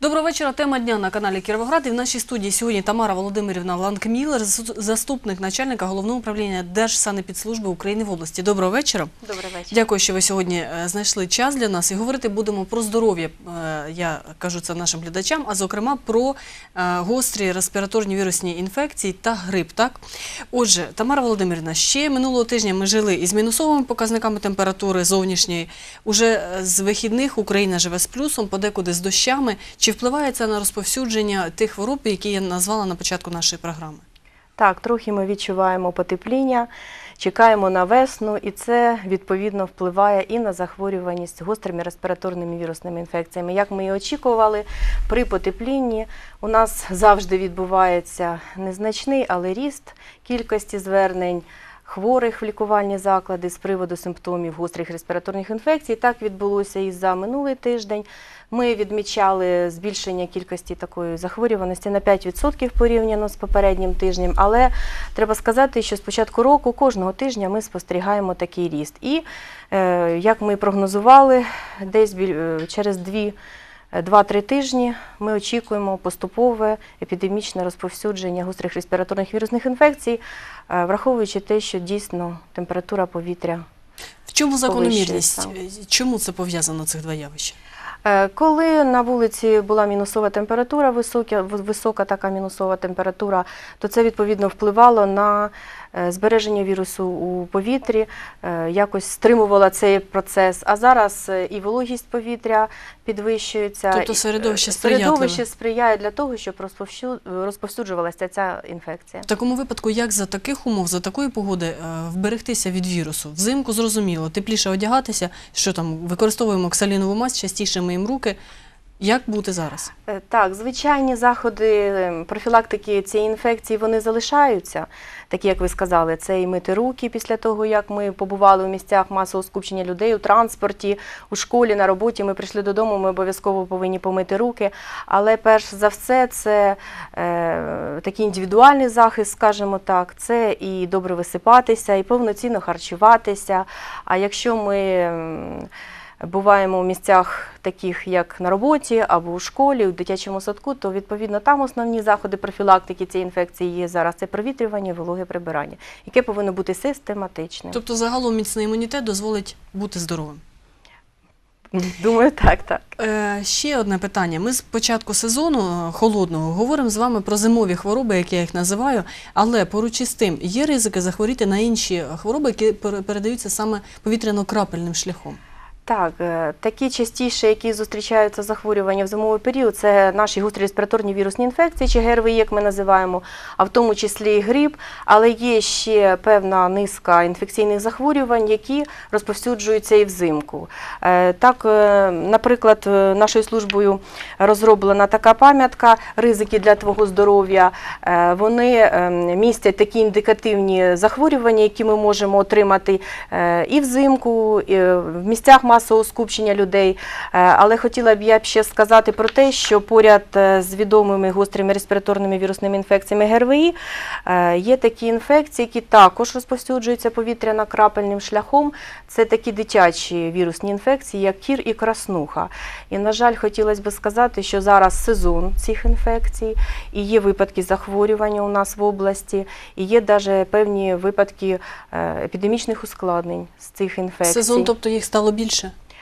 Доброго вечора. Тема дня на каналі Кіровоград. І в нашій студії сьогодні Тамара Володимирівна Ланкмілер, заступник начальника головного управління Держсанепідслужби України в області. Доброго вечора. Добрий вечір. Дякую, що ви сьогодні е, знайшли час для нас і говорити будемо про здоров'я. е, Я кажу це нашим глядачам, а зокрема про е, гострі респіраторні вірусні інфекції та грип. Так, отже, Тамара Володимирівна, ще минулого тижня ми жили із мінусовими показниками температури зовнішньої. Уже з вихідних Україна живе з плюсом, подекуди з дощами. Чи впливає це на розповсюдження тих хвороб, які я назвала на початку нашої програми? Так, трохи ми відчуваємо потепління, чекаємо на весну, і це відповідно впливає і на захворюваність гострими респіраторними вірусними інфекціями. Як ми і очікували, при потеплінні у нас завжди відбувається незначний, але ріст кількості звернень. Хворих в лікувальні заклади з приводу симптомів гострих респіраторних інфекцій. Так відбулося і за минулий тиждень. Ми відмічали збільшення кількості такої захворюваності на 5% порівняно з попереднім тижнем. Але треба сказати, що з початку року кожного тижня ми спостерігаємо такий ріст. І е, як ми прогнозували, десь е, через дві. 2-3 тижні ми очікуємо поступове епідемічне розповсюдження гострих респіраторних вірусних інфекцій, е, враховуючи те, що дійсно температура повітря В чому закономірність? Чому це пов'язано цих два явища? Е, Коли на вулиці була мінусова температура, висока, висока така мінусова температура, то це відповідно впливало на е, збереження вірусу у повітрі, е, якось стримувало цей процес. А зараз і вологість повітря підвищується. Тобто середовище середовище сприяє для того, щоб розповсюджувалася ця інфекція. В такому випадку, як за таких умов, за такої погоди вберегтися від вірусу? Взимку зрозуміло, тепліше одягатися, що там використовуємо ксалінову мазь, частіше миємо руки. Як бути зараз? Е, Так, звичайні заходи ем, профілактики цієї інфекції вони залишаються, такі як ви сказали, це і мити руки після того, як ми побували у місцях масового скупчення людей у транспорті, у школі, на роботі. Ми прийшли додому, ми обов'язково повинні помити руки. Але перш за все, це е, такий індивідуальний захист, скажімо так, це і добре висипатися, і повноцінно харчуватися. А якщо ми ем, буваємо в місцях таких, як на роботі або у школі, у дитячому садку, то відповідно там основні заходи профілактики цієї інфекції є зараз. Це провітрювання, вологе прибирання, яке повинно бути систематичним. Тобто, загалом міцний імунітет дозволить бути здоровим. Думаю, так, так. Е, ще одне питання. Ми з початку сезону е, холодного говоримо з вами про зимові хвороби, як я їх називаю, але поруч із тим є ризики захворіти на інші хвороби, які пере- передаються саме повітряно-крапельним шляхом. Так, е, такі частіше, які зустрічаються захворювання в зимовий період, це наші гострі респіраторні вірусні інфекції, чи ГРВІ, як ми називаємо, а в тому числі і грип. Але є ще певна низка інфекційних захворювань, які розповсюджуються і взимку. Е, Так, е, наприклад, нашою службою розроблена така пам'ятка ризики для твого здоров'я. Вони е, містять такі індикативні захворювання, які ми можемо отримати і взимку, і в місцях масового скупчення людей. Е, Але хотіла б я б ще сказати про те, що поряд е, з відомими гострими респіраторними вірусними інфекціями ГРВІ е, є такі інфекції, які також розповсюджуються повітряно-крапельним шляхом. Це такі дитячі вірусні інфекції, як кір і краснуха. І, на жаль, хотілося б сказати, що зараз сезон цих інфекцій, і є випадки захворювання у нас в області, і є навіть певні випадки епідемічних ускладнень з цих інфекцій. Сезон, тобто їх стало більше.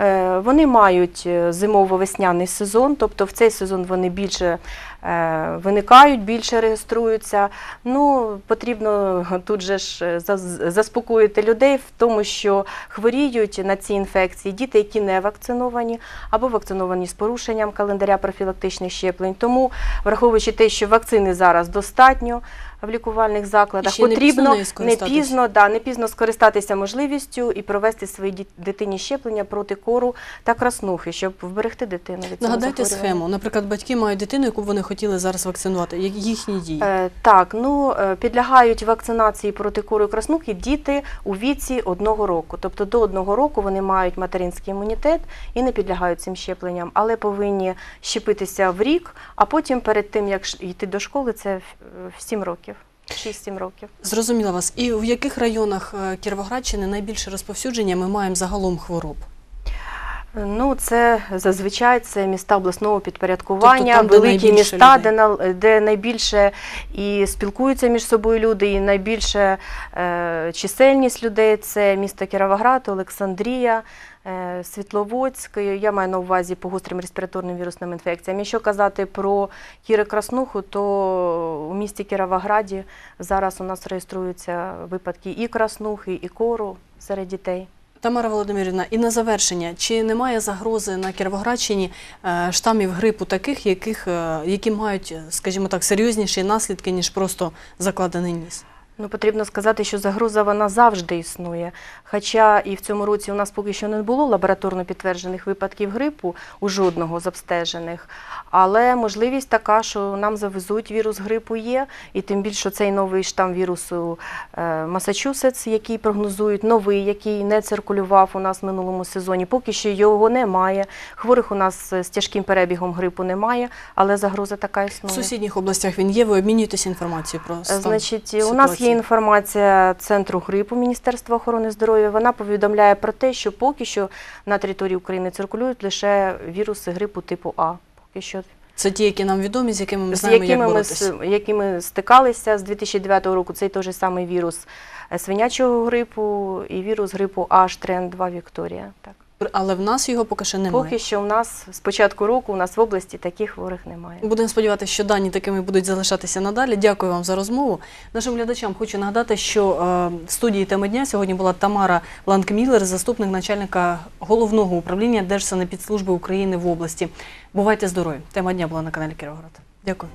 Е, Вони мають е, зимово-весняний сезон, тобто в цей сезон вони більше е, виникають, більше реєструються. Ну, потрібно тут же ж заспокоїти людей в тому, що хворіють на ці інфекції діти, які не вакциновані, або вакциновані з порушенням календаря профілактичних щеплень. Тому, враховуючи те, що вакцини зараз достатньо в лікувальних закладах, ще не пізно потрібно не пізно, да, не пізно скористатися можливістю і провести своїй дитині щеплення проти кору та краснухи, щоб вберегти дитину від цього Нагадайте захворювання. схему. Наприклад, батьки мають дитину, яку б вони хотіли зараз вакцинувати. Їхні дії? Е, Так, ну е, підлягають вакцинації проти кори і краснухи діти у віці одного року. Тобто до одного року вони мають материнський імунітет і не підлягають цим щепленням, але повинні щепитися в рік, а потім перед тим як ш- йти до школи, це в- в 7 років. 6-7 років. Зрозуміла вас. І в яких районах е, Кіровоградщини найбільше розповсюдження ми маємо загалом хвороб? Ну, це зазвичай це міста обласного підпорядкування, Тобто там, великі найбільше міста, людей. де, на- де найбільше і спілкуються між собою люди, і найбільше е, чисельність людей це місто Кіровоград, Олександрія, е, Світловодськ. Я маю на увазі по гострим респіраторним вірусним інфекціям. Якщо казати про кіри краснуху, то у місті Кіровограді зараз у нас реєструються випадки і краснухи, і кору серед дітей. Тамара Володимирівна, і на завершення, чи немає загрози на Кіровоградщині е, штамів грипу таких, яких, е, які мають, скажімо так, серйозніші наслідки, ніж просто закладений ніс? Ну, потрібно сказати, що загроза вона завжди існує. Хоча і в цьому році у нас поки що не було лабораторно підтверджених випадків грипу у жодного з обстежених. Але можливість така, що нам завезуть вірус грипу є, і тим більше цей новий штам вірусу е, Масачусетс, який прогнозують, новий, який не циркулював у нас в минулому сезоні. Поки що його немає. Хворих у нас з тяжким перебігом грипу немає, але загроза така В існує. сусідніх областях він є, ви обмінюєтесь інформацією про стан Значить, у нас є ситуації? інформація Центру грипу Міністерства охорони здоров'я. Вона повідомляє про те, що поки що на території України циркулюють лише віруси грипу типу А. Поки що Це ті, які нам відомі, з якими ми з знаємо, як якими ми, боротися. с- якими стикалися з 2009 року. Цей той же самий вірус е, свинячого грипу і вірус грипу H3N2 Вікторія. Так. Але в нас його поки що немає. Поки що у нас з початку року у нас в області таких хворих немає. Будемо сподіватися, що дані такими будуть залишатися надалі. Дякую вам за розмову. Нашим глядачам хочу нагадати, що е, в студії теми дня сьогодні була Тамара Ланкміллер, заступник начальника головного управління Держсанепідслужби України в області. Бувайте здорові! Тема дня була на каналі Кіровоград. Дякую.